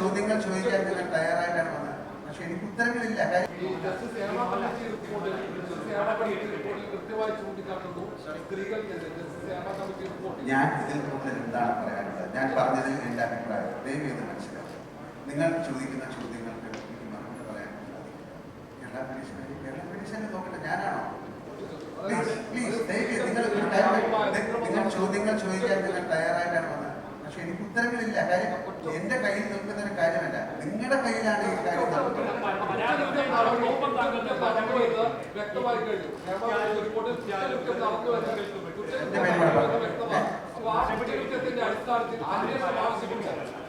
ചോദ്യങ്ങൾ ചോദിക്കാൻ ഞാൻ തയ്യാറായിട്ടാണ് വന്നത്. പക്ഷെ എനിക്ക് ഉത്തരങ്ങളില്ല. ഞാൻ ഇതിൽ കൂടുതൽ എന്താണ് പറയാനുള്ളത്? ഞാൻ പറഞ്ഞതിൽ എന്റെ അഭിപ്രായം. ദയവ് ചെയ്ത് മനസ്സിലാക്കി നിങ്ങൾ ചോദിക്കുന്ന ചോദ്യങ്ങൾക്ക് എനിക്ക് മറുപടി പറയാൻ കേരള പോലീസിനെ കേരള പോലീസിനെ നോക്കട്ടെ. ഞാനാണോ? പ്ലീസ് പ്ലീസ് ദയവ് നിങ്ങൾ നിങ്ങൾ ചോദ്യങ്ങൾ ചോദിക്കാൻ നിങ്ങൾ തയ്യാറായിട്ടാണ് വന്നത്. പക്ഷെ എനിക്ക് ഉത്തരങ്ങളില്ല. കാര്യം എന്റെ കയ്യിൽ നിൽക്കുന്ന ഒരു കാര്യമല്ല. നിങ്ങളുടെ കയ്യിലാണ് ഈ കാര്യം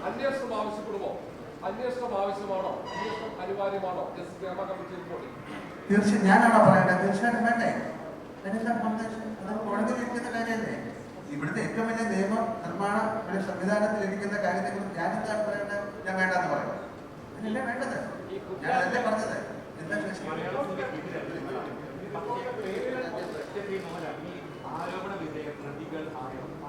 അന്വേഷണം ആവശ്യപ്പെടുമോ അന്വേഷണം ആവശ്യമാണോ അന്വേഷണം അനിവാര്യമാണോ ജസ്റ്റിസ് കമ്മിറ്റി റിപ്പോർട്ടിൽ തീർച്ചയായും ഞാനാണോ പറയേണ്ടത്? തീർച്ചയായിട്ടും വേണ്ടേ. അതിനെല്ലാം ഫൗണ്ടേഷൻ അത് കോടതിയിൽ ഇരിക്കുന്ന കാര്യമല്ലേ? ഇവിടുത്തെ ഏറ്റവും വലിയ നിയമ നിർമ്മാണ ഒരു സംവിധാനത്തിൽ ഇരിക്കുന്ന കാര്യത്തെ കുറിച്ച് ഞാൻ എന്താണ് പറയേണ്ടത് ഞാൻ വേണ്ടെന്ന് പറയും. അതിനല്ലേ വേണ്ടത്. ഞാൻ അതല്ലേ പറഞ്ഞത്. എന്താ കുറിച്ച് ആരോപണ വിധേയ പ്രതികൾ അതിനൊപ്പം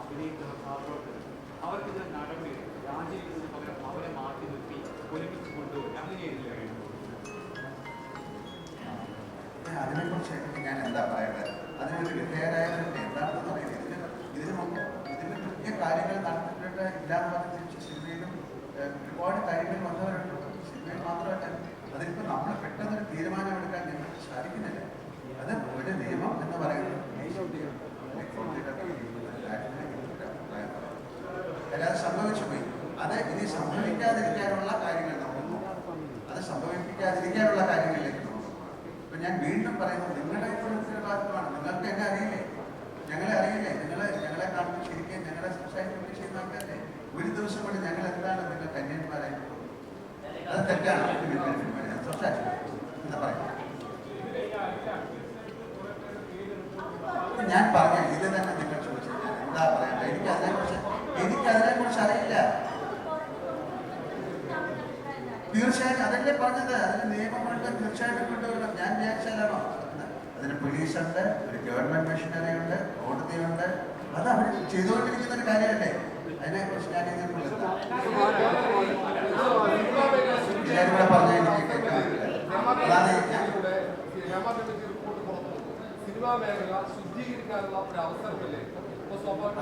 അഭിനയിക്കുന്ന സഹപ്രവർത്തകർ അവർക്കെതിരെ നടപടി രാജിവെക്കുന്നതിന് പകരം അവരെ മാറ്റി നിർത്തി ഒരുമിച്ച് അതിനെക്കുറിച്ച് ഞാൻ എന്താ പറയേണ്ടത്? അതിനൊരു വിധേയരായ എന്താണെന്ന് നമ്മൾ തീരുമാനം എടുക്കാൻ ഞങ്ങൾക്ക് നിയമം എന്ന് സംഭവിച്ചു പോയി. അത് ഇനി സംഭവിക്കാതിരിക്കാനുള്ള കാര്യങ്ങൾ നമ്മൾ നോക്കണം അത് സംഭവിപ്പിക്കാതിരിക്കാനുള്ള കാര്യങ്ങളിലേക്ക് നോക്കണം ഇപ്പൊ ഞാൻ വീണ്ടും പറയുന്നത് നിങ്ങളുടെ ഇപ്പോൾ ഉത്തരവാദിത്വമാണ് നിങ്ങൾക്ക് എന്നെ അറിയില്ലേ ഞങ്ങളെ അറിയില്ലേ നിങ്ങൾ ഞങ്ങളെ കാണുമ്പോൾ ശരിക്കും ഞങ്ങളെ സംസാരിക്കുകയൊക്കെ ചെയ്യുന്ന ആൾക്കാരല്ലേ ഒരു ദിവസം കൊണ്ട് ഞങ്ങൾ എന്താണ് നിങ്ങൾ കന്യാന്മാരായി പോകുന്നത്? അത് ഞാൻ പറഞ്ഞ ഇത് തന്നെ നിങ്ങൾ ചോദിച്ചത്. എന്താ പറയണ്ട എനിക്ക് അതിനെക്കുറിച്ച് എനിക്ക് അതിനെക്കുറിച്ച് അറിയില്ല. തീർച്ചയായിട്ടും അതല്ലേ പറഞ്ഞത്. അതിന് നിയമമുണ്ട് തീർച്ചയായിട്ടും കൊണ്ടുവരണം. ഞാൻ വിചാരിച്ചാലാണോ അതിന് പോലീസുണ്ട് ഒരു ഗവൺമെന്റ് മെഷീനറി ഉണ്ട് കോടതിയുണ്ട്. അത് അവർ ചെയ്തുകൊണ്ടിരിക്കുന്ന ഒരു കാര്യമല്ലേ? ഇതിൽ എല്ലാവരും കൂടെ പറ്റില്ല. അതാണ്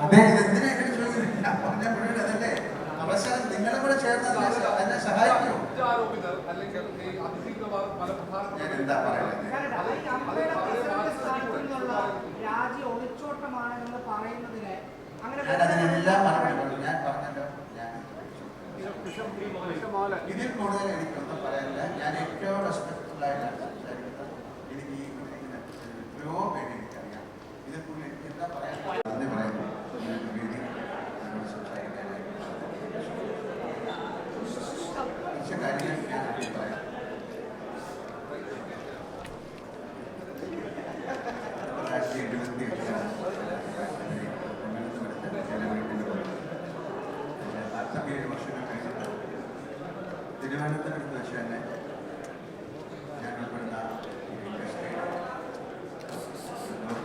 അതെ ഇതെന്തിനാ പറഞ്ഞ അതല്ലേ? അവസരം നിങ്ങളെ കൂടെ ചേർന്ന് എന്നെ സഹായിക്കൂ ഞാൻ എന്താ പറയുന്നത് കാരണം ഈ അമ്മയുടെ പ്രസിഡന്റ് സ്ഥാനത്ത് നിന്നുള്ള രാജി ഒളിച്ചോട്ടമാണ് എന്ന് പറയുന്നതിന് ഞാൻ അതിനെല്ലാം മറുപടി പറഞ്ഞു ഞാൻ പറഞ്ഞല്ലോ. ഞാൻ ഇതിൽ കൂടുതൽ എനിക്കൊന്നും പറയാനില്ല. ഞാൻ ഏറ്റവും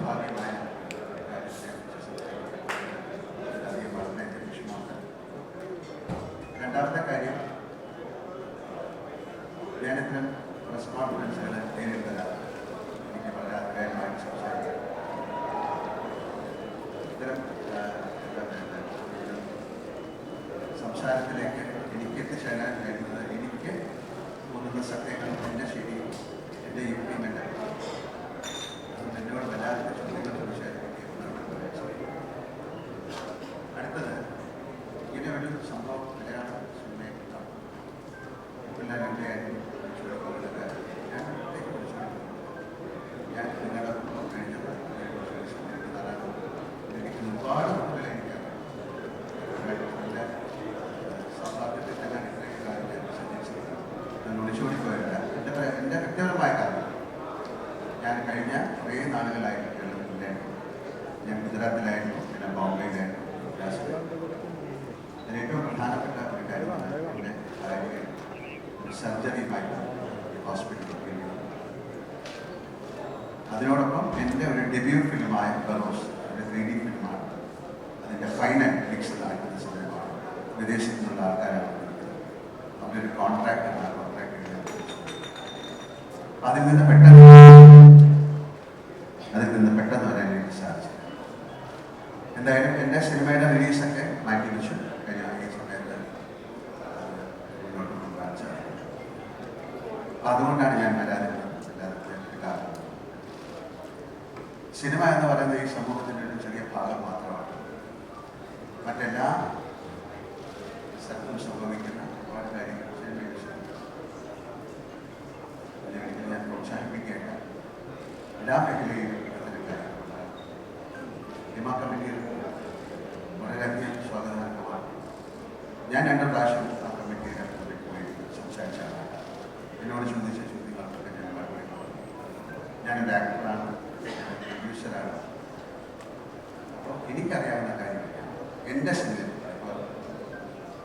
Amen. ഞാൻ കഴിഞ്ഞ കുറേ നാളുകളായിട്ട് കേരളത്തിലായിരുന്നു ഞാൻ ഗുജറാത്തിലായിരുന്നു. പിന്നെ ബോംബെയിലായിരുന്നു. അതിൽ ഏറ്റവും പ്രധാനപ്പെട്ട ഒരു കാര്യമാണ് എന്റെ അതായത് ഒരു സർജറിയുമായി ഹോസ്പിറ്റലിൽ അതിനോടൊപ്പം എന്റെ ഒരു ഡെബ്യൂ ഫിലിമായ ബറോസ് ഒരു ത്രീ ഡി ഫിലിമാണ്. അതിന്റെ ഫൈനൽ മിക്സ് നടക്കുന്ന സമയമാണ് വിദേശത്തു നിന്നുള്ള ആൾക്കാരാണ് അവരൊരു കോൺട്രാക്ട് ഉണ്ട് ആ കോൺട്രാക്ട് അതിൽ നിന്ന് പെട്ടെന്ന് എന്റെ സിനിമയുടെ റിലീസൊക്കെ മാറ്റി വെച്ചു അതുകൊണ്ടാണ് ഞാൻ വരാതിരുന്നത്. സിനിമ എന്ന് പറയുന്നത് ഈ സമൂഹത്തിന്റെ ഒരു ചെറിയ ഭാഗം മാത്രമാണ്. മറ്റെല്ലാ സ്ഥലത്തും സംഭവിക്കുന്ന ഒരുപാട് കാര്യങ്ങൾ സിനിമയിൽ ഞാൻ പ്രോത്സാഹിപ്പിക്കേണ്ട എല്ലാ മേഖലയിലും ഇത്തരം കാര്യങ്ങളുണ്ടാകും ഹിമ കമ്മിറ്റിയിൽ വളരെയധികം സ്വാഗതാർഹമാണ് ഞാൻ രണ്ട് പ്രാവശ്യം കമ്മിറ്റിയുടെ മുമ്പിൽ പോയി സംസാരിച്ചാണ് എന്നോട് ചോദിച്ച ചോദ്യങ്ങൾക്കൊക്കെ ഞാൻ മറുപടി ആക്ടറാണ് പ്രൊഡ്യൂസറാണ് അപ്പോൾ എനിക്കറിയാവുന്ന കാര്യങ്ങൾ എന്റെ സിനിമ ഇപ്പോൾ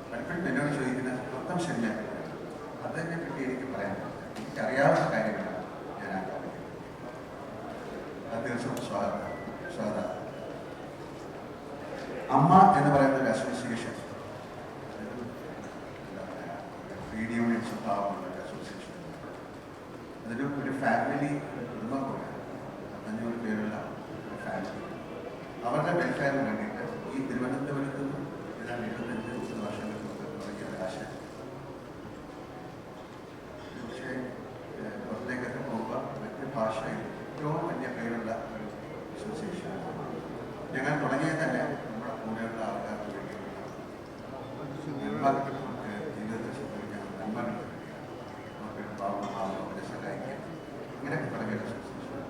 പലപ്പോഴും എന്നോട് ചോദിക്കുന്ന മൊത്തം സിനിമ അതിനെ പറ്റി എനിക്ക് പറയാൻ എനിക്കറിയാവുന്ന ഞാൻ ആ കമ്മിറ്റി അത് ദിവസവും സ്വാഗതം സ്വാഗതം അമ്മ എന്ന് പറയുന്ന ഒരു അസോസിയേഷൻ റീഡ് യൂണിയൻ സ്വഭാവമുള്ള ഒരു അസോസിയേഷൻ അതൊരു ഒരു ഫാമിലി കുടുംബം പോലെയാണ് അഞ്ഞൂറ് പേരുള്ള ഒരു ഫാമിലി അവരുടെ വെൽഫെയറിന് വേണ്ടിയിട്ട് ഈ തിരുവനന്തപുരത്ത് നിന്ന് ഏതാണ്ട് എഴുപത്തഞ്ച് മുപ്പത് വർഷങ്ങൾക്ക് മുമ്പ് തുടങ്ങിയ ഒരു ആശയം പക്ഷേ ഏഹ്, പുറത്തേക്കൊക്കെ പോകുമ്പോൾ മറ്റ് ഭാഷയിൽ ഏറ്റവും വലിയ പേരുള്ള ഒരു അസോസിയേഷൻ ഞങ്ങൾ തുടങ്ങിയത് തന്നെ നമ്മുടെ കൂടെയുള്ള ആൾക്കാർക്ക് നന്മ നമുക്ക് ജീവിതത്തിൽ നന്മകൾക്ക് വേണ്ടിയാണ് നമുക്ക് പാവമാവും അവരെ സഹായിക്കാൻ ഇങ്ങനെയൊക്കെ തുടങ്ങിയ അസോസിയേഷൻ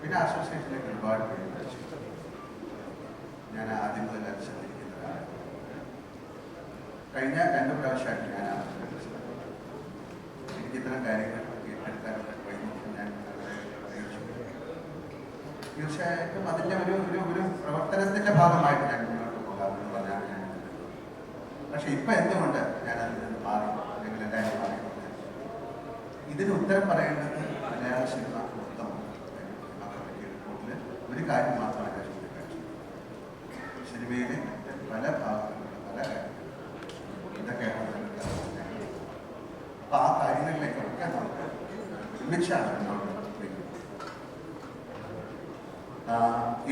പിന്നെ അസോസിയേഷനിലേക്ക് ഒരുപാട് പേര് ഞാൻ ആദ്യം മുതൽ അനുസരിച്ചിരിക്കുന്ന ഒരാളാണ് കഴിഞ്ഞ രണ്ട് പ്രാവശ്യമായിട്ട് ഞാൻ എനിക്ക് ഇത്തരം കാര്യങ്ങൾ ഏറ്റെടുക്കാനുള്ള വൈമുഖ്യം ഞാൻ അവരെ അറിയിച്ചു തീർച്ചയായിട്ടും അതിന്റെ ഒരു ഒരു ഒരു പ്രവർത്തനത്തിന്റെ ഭാഗമായിട്ട് ഞാൻ മുന്നോട്ട് പോകാമെന്ന് പറഞ്ഞാണ് ഞാൻ പക്ഷെ ഇപ്പൊ എന്തുകൊണ്ട് ഞാൻ അതിൽ നിന്ന് മാറി? അല്ലെങ്കിൽ എല്ലാവരും മാറി? ഇതിന് ഉത്തരം പറയേണ്ടത് മലയാള സിനിമ മൊത്തം ആ കമ്മിറ്റി റിപ്പോർട്ടിൽ ഒരു കാര്യം മാത്രമാണ് ഞാൻ ചൂണ്ടിക്കാണിച്ചത്. സിനിമയിലെ പല ഭാഗങ്ങളിലും പല കാര്യങ്ങളും ഇതൊക്കെയാണ് അപ്പൊ ആ കാര്യങ്ങളിലേക്കൊക്കെ നമുക്ക് ഒരുമിച്ചാണ് മുന്നോട്ട് പോകുന്നത്. ആ,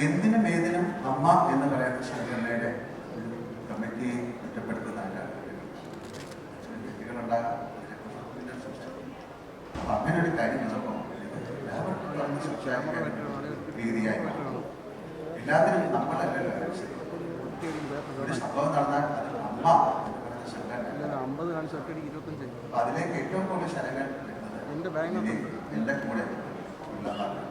എന്തിനും ഏതിനും അമ്മ എന്ന് പറയാൻ സംഘടനയുടെ ഒരു കമ്മിറ്റിയെ കുറ്റപ്പെടുത്തുന്നതല്ല വ്യക്തികളുണ്ടാകാം. അപ്പൊ അങ്ങനെ ഒരു കാര്യം എല്ലാവർക്കും സംസാരിക്കാൻ രീതിയായി എല്ലാത്തിനും നമ്മളല്ലല്ലോ. ഒരു സംഭവം നടന്നാൽ അത് അമ്മ അതിലേക്ക് ഏറ്റവും കൂടുതൽ സ്ഥലങ്ങൾ എന്റെ കൂടെ ഉള്ള ആൾക്കാരാണ്.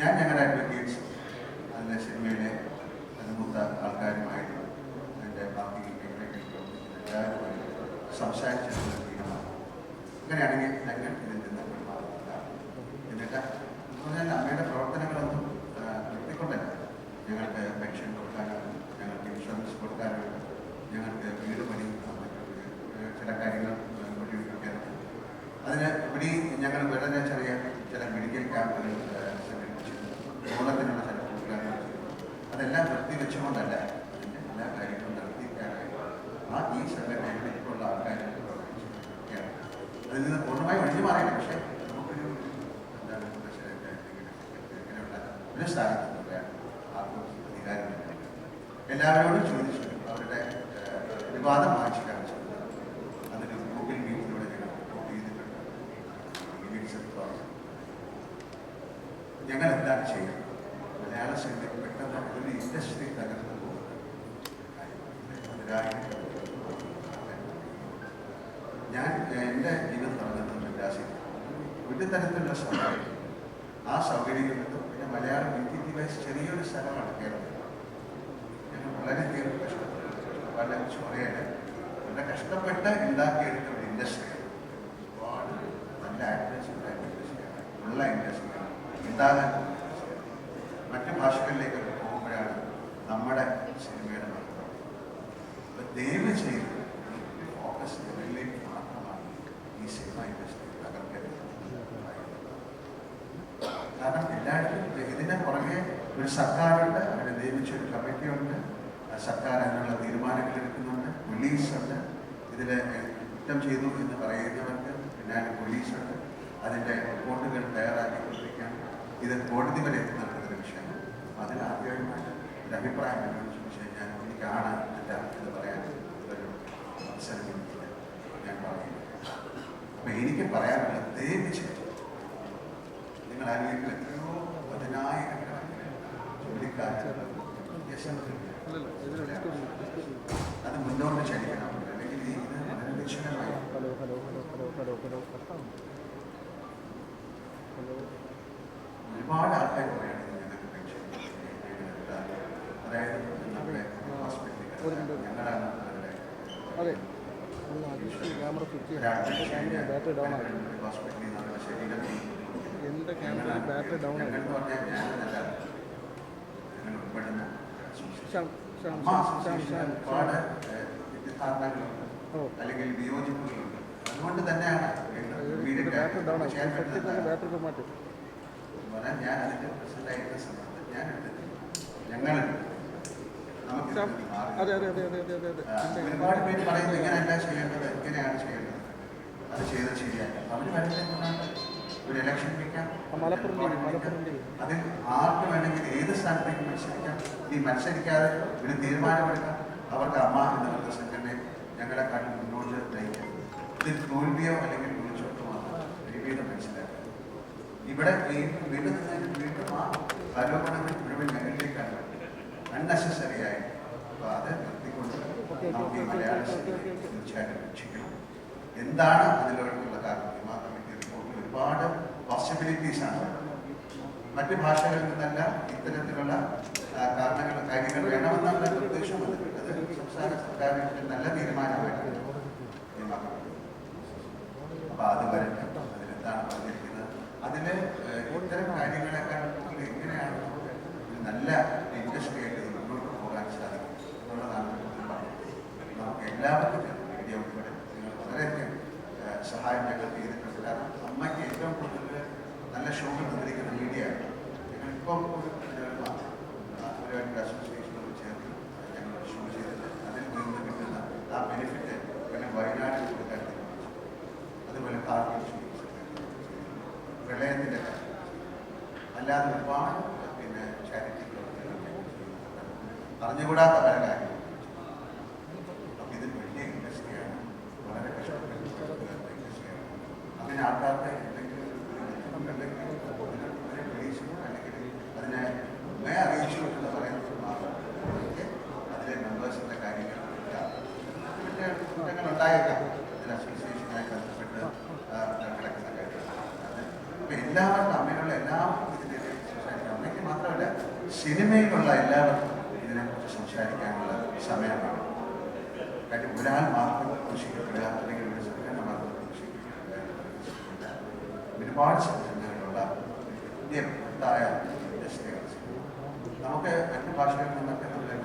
ഞാൻ ഞങ്ങളുടെ അഡ്വക്കേറ്റ്സ് നല്ല സിനിമയിലെ അനുഭൂത്ത ആൾക്കാരുമായിട്ടും എന്റെ ബാക്കി മേഖലകളിൽ പ്രവർത്തിക്കുന്ന എല്ലാവരുമായും സംസാരിച്ചിട്ടുള്ള തീരുമാനം അങ്ങനെയാണെങ്കിൽ ഞങ്ങൾ ഇതിൽ നിന്ന് പിന്മാറുന്നില്ല എന്നിട്ട് എന്ന് പറഞ്ഞാൽ അമ്മയുടെ പ്രവർത്തനങ്ങളൊന്നും ആ, നിർത്തിക്കൊണ്ടല്ല ഞങ്ങൾക്ക് പെൻഷൻ കൊടുക്കാനാണ് ഞങ്ങൾക്ക് ഇൻഷുറൻസ് കൊടുക്കാനാണ് ഞങ്ങൾക്ക് വീട് പണി മറ്റു ചില കാര്യങ്ങൾ കൊണ്ടിരിക്കാനാണ് അതിന് ഇവിടെ ഞങ്ങൾ വളരെ ചെറിയ ചില മെഡിക്കൽ ക്യാമ്പുകൾ സംഘടിപ്പിച്ചു ഓണത്തിനുള്ള ചില പ്രോഗ്രാമുകൾ ചെയ്തു അതെല്ലാം നിർത്തിവെച്ചുകൊണ്ടല്ല അതിന്റെ എല്ലാ കാര്യങ്ങളും നടത്തിക്കാനായി ആ ഈ സംഘടനയിൽ ഇപ്പോഴുള്ള ആൾക്കാർ പ്രവർത്തിച്ചുകൊണ്ടിരിക്കുകയാണ് അതിൽ നിന്ന് പൂർണമായി ഒഴിഞ്ഞു നമുക്കൊരു എന്താണ് സെക്രട്ടറി ഇങ്ങനെയുള്ള ഒരു സ്ഥാനത്ത് പറയാൻ ആർക്കും അധികാരമില്ല എല്ലാവരോടും ചോദിച്ചു അവരുടെ വിവാദം വായിച്ചു കാണിച്ചു അതൊരു ഗൂഗിൾ മീറ്റിലൂടെ ഞങ്ങൾ റിപ്പോർട്ട് ചെയ്തിട്ടുണ്ട് മീറ്റിംഗ്സ് ഞങ്ങൾ എന്താണ് ചെയ്യുന്നത് മലയാള സിനിമയ്ക്ക് പെട്ടെന്ന് ഒരു തകർന്നു പോകുന്നത് ഞാൻ എന്റെ ജീവിത തുടങ്ങുന്നത് മദ്രാസിൽ ഒരു തരത്തിലുള്ള സൗകര്യം. ആ സൗകര്യങ്ങളിൽ പിന്നെ മലയാളം വിദ്യാഭ്യാസ ചെറിയൊരു സ്ഥലമാണ് കേരളം ഞങ്ങൾ വളരെയധികം കഷ്ടപ്പെട്ടു വളരെ പറയട്ടെ വളരെ കഷ്ടപ്പെട്ട് ഉണ്ടാക്കിയെടുത്ത ഒരു ഇൻഡസ്ട്രിയാണ് ഒരുപാട് നല്ല ആക്ടേഴ്സ് ഉള്ള ഇൻഡസ്ട്രിയാണ് ഉണ്ടാകാൻ മറ്റു ഭാഷകളിലേക്ക് പോകുമ്പോഴാണ് നമ്മുടെ സിനിമയുടെ അപ്പൊ ദയവ് ചെയ്ത് ഈ സിനിമ ഇൻഡസ്ട്രി തകർക്കരുത് കാരണം എല്ലായിടത്തും ഇതിന്റെ പുറകെ ഒരു സർക്കാരുണ്ട് അവരെ നിയമിച്ച ഒരു കമ്മിറ്റിയുണ്ട്. സർക്കാർ അതിനുള്ള തീരുമാനങ്ങൾ എടുക്കുന്നുണ്ട്. പോലീസ് ഉണ്ട് ഇതിൽ കുറ്റം ചെയ്തു എന്ന് പറയുന്നവർക്ക് പിന്നാലെ പോലീസുണ്ട്. അതിന്റെ റിപ്പോർട്ടുകൾ തയ്യാറാക്കിക്കൊണ്ടിരിക്കുകയാണ്. ഇത് കോടതി വരെ എത്തി നടക്കുന്ന വിഷയമാണ്. അതിൽ ആദ്യമായിട്ട് ഒരു അഭിപ്രായം ചോദിച്ചു കഴിഞ്ഞാൽ എനിക്കാണ് അല്ല എന്ന് പറയാൻ ഒരു അവസരം കിട്ടിയില്ല ഞാൻ പറയുന്നു അപ്പോൾ എനിക്ക് പറയാനുള്ളത് ദയവ് വിഷയം. നിങ്ങൾ ആരെങ്കിലും എത്രയോ അത് മുന്നോട്ട് ചലിക്കണം അല്ലെങ്കിൽ ഒരുപാട് ആൾക്കാർ പെൻഷൻ അതായത് ഞങ്ങളുടെ ഹോസ്പിറ്റലിൽ ഞങ്ങളാണ് അവരുടെ ഒന്ന് അഡീഷണൽ ക്യാമറ സ്വിച്ച് ഒരാഴ്ച ക്യാമറ ബാറ്ററി ഡൗൺ ആയി. എന്റെ ക്യാമറ ബാറ്ററി ഡൗൺ ആയി. അതുകൊണ്ട് ഞങ്ങളെടുത്തു നമുക്ക് ശ്യാം ഇതിൽ മാറി അതെ അതെ അതെ അതെ അതെ അതെ അതെ. ഒരുപാട് പേര് പറയുന്നത് ഇങ്ങനെയല്ല ചെയ്യേണ്ടത് ഇങ്ങനെയാണ് ചെയ്യേണ്ടത്. അത് ചെയ്തത് ശരിയല്ല അവർ ഒരു ഇലക്ഷൻ വയ്ക്കാം മലപ്പുറം. അതിൽ ആർക്ക് വേണമെങ്കിൽ ഏത് സ്ഥാനത്തേക്ക് മത്സരിക്കാം ഈ മത്സരിക്കാതെ ഒരു തീരുമാനമെടുക്കാം അവർക്ക് അമ്മ എന്നുള്ള സംഘടനയെ ഞങ്ങളെ കണ്ട് മുന്നോട്ട് നയിക്കാം. ഇത് തോൽവിയോ അല്ലെങ്കിൽ വിളിച്ചോട്ടോ മാത്രം മനസ്സിലാക്കുക ഇവിടെ വീണ്ടും വീണ്ടും വീണ്ടും ആ ആരോപണങ്ങൾ മുഴുവൻ ഞങ്ങളിലേക്കാണ് അൺനെസസറി ആയി അപ്പോൾ അത് നിർത്തിക്കൊണ്ട് നമുക്ക് ഈ മലയാള സിനിമയെ തീർച്ചയായിട്ടും രക്ഷിക്കണം. എന്താണ് അതിലോട്ടുള്ള കാരണം? കമ്മിറ്റി റിപ്പോർട്ടിൽ ഒരുപാട് പോസിബിലിറ്റീസാണ് മറ്റ് ഭാഷകളിൽ നിന്നല്ല ഇത്തരത്തിലുള്ള കാരണങ്ങൾ കാര്യങ്ങൾ വേണമെന്നുള്ള നിർദ്ദേശം അത് സംസ്ഥാന സർക്കാരിന്റെ നല്ല തീരുമാനമായിട്ട് അപ്പൊ അത് വരട്ടെ അതിലെന്താണ് പറഞ്ഞിരിക്കുന്നത്? ഏഹ്, ഇത്തരം കാര്യങ്ങളെക്കാൾ എങ്ങനെയാണ് നല്ല ഇൻഡസ്ട്രി ആയിട്ട് ഇത് മുന്നോട്ട് പോകാൻ സാധിക്കും എന്നുള്ളതാണ് നമുക്ക് എല്ലാവർക്കും മീഡിയ ഉൾപ്പെടെ നിങ്ങൾ വളരെയധികം സഹായം ഞങ്ങൾക്ക് ചെയ്തിട്ടുണ്ട് കാരണം അമ്മയ്ക്ക് ഏറ്റവും നല്ല ഷോകൾ തന്നിരിക്കുന്ന മീഡിയ ആണ് ഞങ്ങളിപ്പോൾ ഒരു ഒരു അസോസിയേഷനോട് ചേർന്ന് ഞങ്ങൾ ഷോ ചെയ്തിട്ട് അതിൽ നിന്ന് കിട്ടുന്ന ആ ബെനിഫിറ്റ് പിന്നെ വയനാട്ടിൽ കൊടുക്കാൻ തീരുമാനിച്ചു അതുപോലെ കാർഗിൽ പ്രളയത്തിന്റെ കാര്യം അല്ലാതെ ഒരുപാട് പിന്നെ ചാരിറ്റി പ്രവർത്തനങ്ങൾ അറിഞ്ഞുകൂടാത്ത പല കാര്യങ്ങളും അപ്പം ഇത് വലിയ ഇൻഡസ്ട്രിയാണ് വളരെ കഷ്ടപ്പെട്ട് ഇൻഡസ്ട്രിയാണ് അങ്ങനെ ആൾക്കാർക്ക് എന്തെങ്കിലും ബുദ്ധിമുട്ടുണ്ടെങ്കിൽ അതിനെ അതിനെ വിളിച്ചു അല്ലെങ്കിൽ അതിനെ മേ അറിയിച്ചു എന്ന് പറയുന്നത് മാത്രം അതിലെ മെമ്പേഴ്സിന്റെ കാര്യങ്ങൾ മറ്റേ കുറ്റങ്ങൾ ഉണ്ടായേക്കാം. ഇതിൽ അസോസിയേഷനായി ബന്ധപ്പെട്ട് കിടക്കുന്ന കാര്യങ്ങൾ അത് ഇപ്പം എല്ലാവർക്കും അമ്മയുള്ള എല്ലാവർക്കും ഇതിനെ സംസാരിക്കാം. അമ്മയ്ക്ക് മാത്രമല്ല സിനിമയിലുള്ള എല്ലാവർക്കും ഇതിനെക്കുറിച്ച് സംസാരിക്കാനുള്ള സമയമാണ്. കാര്യം ഒരാൾ മാത്രം ദൂഷിക്കപ്പെടുക അല്ലെങ്കിൽ ഒരു സംഘടന മാത്രം ദൂഷിക്കപ്പെടുക എന്നുള്ളതില്ല. ഒരുപാട് സംഘടനകളുള്ള വലിയ ബൃഹത്തായ ഇൻഡസ്ട്രികൾ നമുക്ക് മറ്റു ഭാഷകളിൽ നിന്നൊക്കെ നമ്മളെ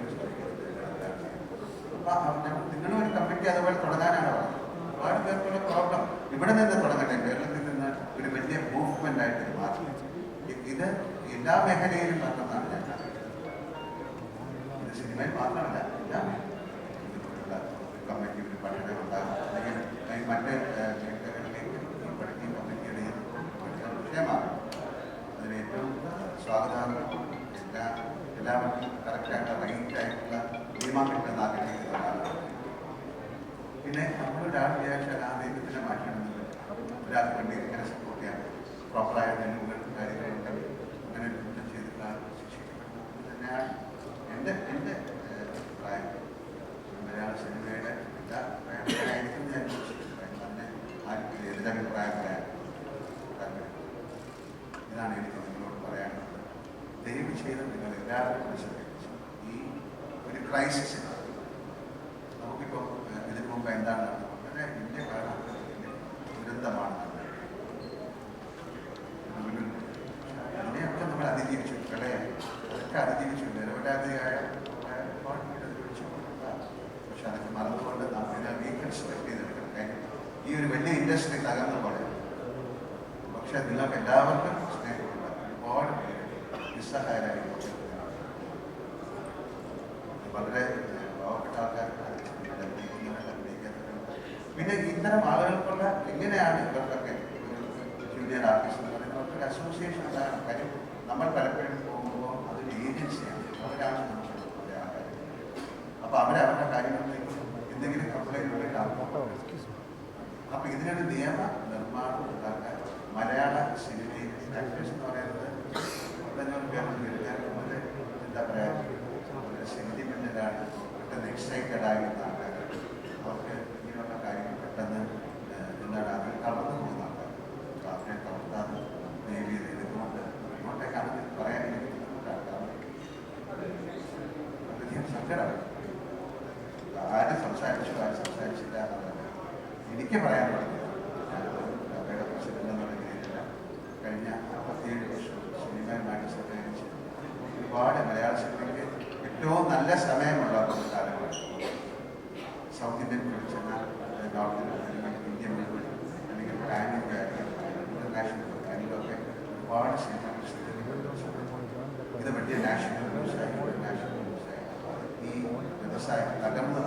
നിങ്ങളും ഒരു കമ്മിറ്റി അതുപോലെ തുടങ്ങാനാണ് പറഞ്ഞത്. ഒരുപാട് പേർക്കുള്ള പ്രോബ്ലം ഇവിടെ നിന്ന് തുടങ്ങട്ടെ. കേരളത്തിൽ നിന്ന് ഒരു വലിയ മൂവ്മെന്റ് ആയിട്ട് മാറ്റി ഇത് എല്ലാ മേഖലയിലും നടക്കുന്നതാണ് ഞാൻ ഇത് സിനിമയിൽ മാത്രമല്ല എല്ലാ ഇതുപോലുള്ള കമ്മിറ്റി ഒരു പഠനം ഉണ്ടാകും അല്ലെങ്കിൽ ഈ മറ്റ് ഏഹ്, മേഖലകളിലേക്ക് ഈ പഠിക്കുകയും കമ്മിറ്റിയുടെ ഈ വിഷയമാണ് അതിന് ഏറ്റവും സ്വാഗതാർഹം എല്ലാ എല്ലാവർക്കും കറക്റ്റായിട്ട് റൈറ്റായിട്ടുള്ള നിയമം കിട്ടുന്ന ആഗ്രഹിക്കുന്നതാണ് പിന്നെ നമ്മളൊരാൾ വിചാരിച്ചാൽ ആ ദൈവത്തിനെ മാറ്റണമെന്നില്ല ഒരാൾക്ക് വേണ്ടി ഇങ്ങനെ സപ്പോർട്ട് ചെയ്യാം പ്രോപ്പറായ തെളിവുകൾ കാര്യങ്ങളുണ്ടെങ്കിൽ അങ്ങനെ ഒരു കുറ്റം ചെയ്തിട്ടുള്ള ആൾ ശിക്ഷിക്കപ്പെടും ഇത് തന്നെയാണ് എന്റെ എന്റെ ഏഹ്, അഭിപ്രായം മലയാള സിനിമയുടെ എല്ലാ അഭിപ്രായമായിരിക്കും ഞാൻ വിശ്വസിക്കുന്നത് അതിനെ ആർക്കും എതിരഭിപ്രായം പറയാൻ താല്പര്യപ്പെടുന്നു ഇതാണ് എനിക്ക് നിങ്ങളോട് പറയാനുള്ളത്. ദയവ് ചെയ്ത് നിങ്ങൾ എല്ലാവരും ഈ ഒരു ക്രൈസിസിൽ നമുക്കിപ്പോൾ ഏഹ്, ഇതിനു മുമ്പ് എന്താണ് നടന്നത്? വളരെ ഇന്ത്യ കാണാൻ വലിയ ദുരന്തമാണ് നടന്നത്. ഒരു അതിനെയൊക്കെ നമ്മൾ അതിജീവിച്ചു പ്രളയം അതൊക്കെ അതിജീവിച്ചു നിരവരാധിയായ ഒരുപാട് പേര് അതിജീവിച്ചു പക്ഷെ അതൊക്കെ മറന്നുകൊണ്ട് നാം ഇതിനെ റീകൺസ്ട്രക്ട് ചെയ്തെടുക്കണം കാര്യം ഈ ഒരു വലിയ ഇൻഡസ്ട്രി തകർന്നു പോലെ പക്ഷെ നിങ്ങൾക്ക് എല്ലാവർക്കും സ്നേഹമുണ്ട്. ഒരുപാട് പേര് നിസ്സഹായരായി വളരെ പാവപ്പെട്ട ആൾക്കാർക്ക് പിന്നെ ഇത്തരം ആളുകൾക്കുള്ള എങ്ങനെയാണ് ഇവർക്കൊക്കെ ജൂനിയർ ആർട്ടിസ്റ്റ് എന്ന് പറയുന്നത്? അവർക്കൊരു അസോസിയേഷൻ ഉണ്ടാകണം കാര്യം നമ്മൾ പലപ്പോഴും പോകുമ്പോൾ അതൊരു ഏജൻസിയാണ്. അവരാണ് നമ്മുടെ ആൾക്കാർ അപ്പോൾ അവരവരുടെ കാര്യങ്ങളിലേക്ക് എന്തെങ്കിലും കംപ്ലൈന്റ് അപ്പൊ ഇതിനൊരു നിയമ നിർമ്മാണം ഉണ്ടാക്കാൻ മലയാള സിനിമയിൽ എന്ന് പറയുന്നത് പതിനൊന്ന് പേര് എഴുതാൻ പോലെ എന്താ പറയാ ഒരു സെന്റിമെന്റലാണ് പെട്ടെന്ന് എക്സൈറ്റഡ് ആകുന്ന ആൾക്കാർ അവർക്ക് ഇങ്ങനെയുള്ള കാര്യങ്ങൾ പെട്ടെന്ന് ഏഹ്, എന്താണ് അത് കടന്നു പോകുന്ന ആൾക്കാർ അപ്പൊ അവരെ കടത്താതെ ദയവ് ചെയ്ത് ഇതുകൊണ്ട് ഇങ്ങോട്ടേക്കാണ് ഇത് പറയാൻ എനിക്ക് ബുദ്ധിമുട്ടാണ് കാരണം വളരെയധികം സങ്കടമാണ് ആരും സംസാരിച്ചു ആരും സംസാരിച്ചില്ല എന്നുള്ളത് എനിക്ക് പറയാനുള്ളത് കഥയുടെ പ്രസിഡന്റ് എന്നുള്ള രീതിയിൽ കഴിഞ്ഞ അമ്പത്തിയേഴ് വർഷം സിനിമയുമായിട്ട് സഹകരിച്ച് ഒരുപാട് മലയാള സിനിമയ്ക്ക് ഏറ്റവും നല്ല സമയമുള്ള ഒരു കാലമാണ് സൗത്ത് ഇന്ത്യൻ ഫിലിംസ് എന്ന നോർത്ത് അല്ലെങ്കിൽ ഇന്ത്യൻ മുഴുവൻ അല്ലെങ്കിൽ പാൻ ഇന്ത്യ ഇന്റർനാഷണൽ അതിലൊക്കെ ഒരുപാട് സിനിമകൾ ഇത് വലിയ നാഷണൽ ന്യൂസായി നാഷണൽ ന്യൂസായി ഈ വ്യവസായം തകർന്ന്